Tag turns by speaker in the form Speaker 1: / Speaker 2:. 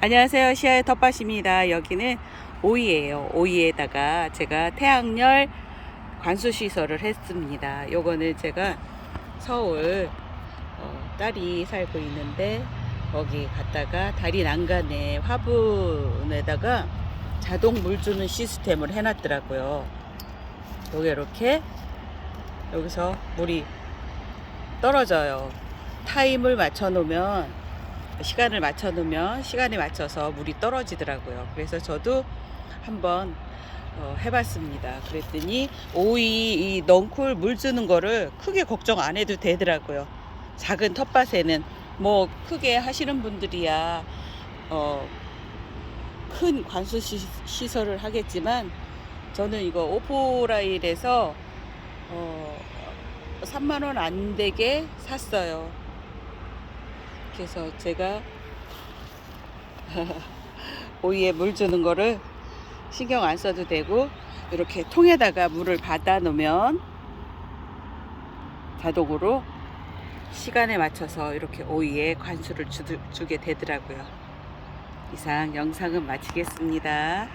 Speaker 1: 안녕하세요. 시아의 텃밭입니다. 여기는 오이예요. 오이에다가 제가 태양열 관수 시설을 했습니다. 요거는 제가 서울 어, 딸이 살고 있는데 거기 갔다가 다리 난간에 화분에다가 자동 물 주는 시스템을 해놨더라고요. 여기 이렇게 여기서 물이 떨어져요. 타임을 맞춰 놓으면 시간을 맞춰 놓으면 시간에 맞춰서 물이 떨어지더라고요. 그래서 저도 한번 어, 해봤습니다. 그랬더니 오이 이 넝쿨 물 주는 거를 크게 걱정 안 해도 되더라고요. 작은 텃밭에는 뭐 크게 하시는 분들이야 어, 큰 관수 시, 시설을 하겠지만 저는 이거 오포라일에서 어, 3만 원 안 되게 샀어요. 그래서 제가 오이에 물 주는 거를 신경 안 써도 되고 이렇게 통에다가 물을 받아 놓으면 자동으로 시간에 맞춰서 이렇게 오이에 관수를 주, 주게 되더라고요. 이상 영상은 마치겠습니다.